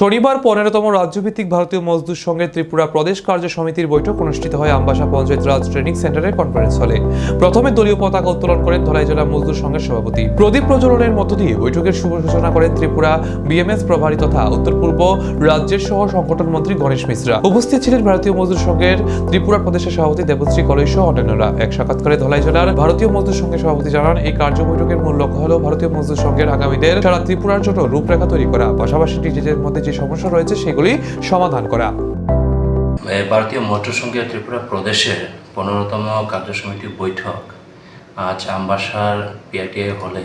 শনিবার পনেরোতম রাজ্যভিত্তিক ভারতীয় মজদুর সংঘের ত্রিপুরা প্রদেশ কার্য সমিতির বৈঠক অনুষ্ঠিত হয় আমবাসা পঞ্চায়েত রাজ ট্রেনিং সেন্টারের কনফারেন্স হলে প্রথমে দলীয় পতাকা উত্তোলন করেন ধলাই জেলা মজদুর সংঘের সভাপতি। প্রদীপ প্রজ্বলনের মধ্য দিয়ে বৈঠকের শুভ সূচনা করেন ত্রিপুরা বিএমএস প্রভারী তথা উত্তর পূর্ব রাজ্যের সহ সংগঠন মন্ত্রী গণেশ মিশ্রা। উপস্থিত ছিলেন ভারতীয় মজদুর সংঘের ত্রিপুরা প্রদেশের সভাপতি দেবশ্রী কলই সহ অন্যান্যরা। এক সাক্ষাৎকারে ধলাই জেলার ভারতীয় মজদুর সংঘের সভাপতি জানান, এই কার্য বৈঠকের মূল লক্ষ্য হল ভারতীয় মজদুর সংঘের আগামীদের সারা ত্রিপুরার জন্য রূপরেখা তৈরি করা। পাশাপাশি নিজেদের মধ্যে যে সমস্যা রয়েছে সেগুলি সমাধান করা। ভারতীয় মোটর সংঘের ত্রিপুরা প্রদেশের পনেরোতম কার্যসমিতির বৈঠক আজ আমবাসার পিআইটিআই হলে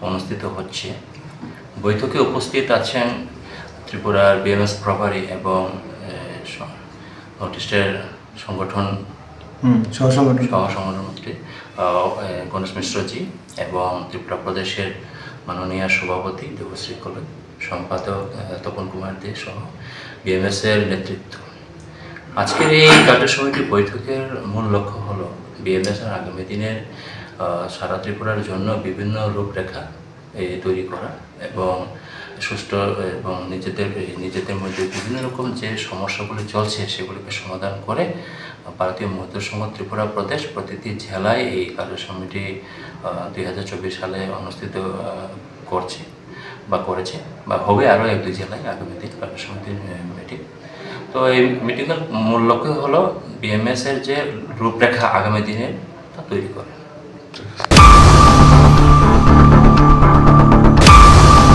অনুষ্ঠিত হচ্ছে। বৈঠকে উপস্থিত আছেন ত্রিপুরার বিএমএস প্রভারী এবং নর্থ সংগঠন সহ সংগঠনমন্ত্রী আহ, এ, গণেশ মিশ্রজি এবং ত্রিপুরা প্রদেশের মাননীয় সভাপতি দেবশ্রী কলেজ সম্পাদক তপন কুমার দে সহ বিএমএস এর নেতৃত্ব। আজকের এই কার্যসমিতি বৈঠকের মূল লক্ষ্য হল বিএমএস এর আগামী দিনের সারা ত্রিপুরার জন্য বিভিন্ন রূপরেখা তৈরি করা এবং সুষ্ঠু এবং নিজেদের নিজেদের মধ্যে বিভিন্ন রকম যে সমস্যাগুলি চলছে, সেগুলিকে সমাধান করে ভারতীয় মজদুর সংঘ ত্রিপুরা প্রদেশ প্রতিটি জেলায় এই কার্যসমিতি দুই হাজার চব্বিশ সালে অনুষ্ঠিত করছে বা করেছে বা হবে আরও এক, দুই জেলায় আগামী দিন কার্যসমিতির মিটিং তো এই মিটিংয়ের মূল লক্ষ্য হলো বিএমএস এর যে রূপরেখা আগামী দিনে তা তৈরি করা।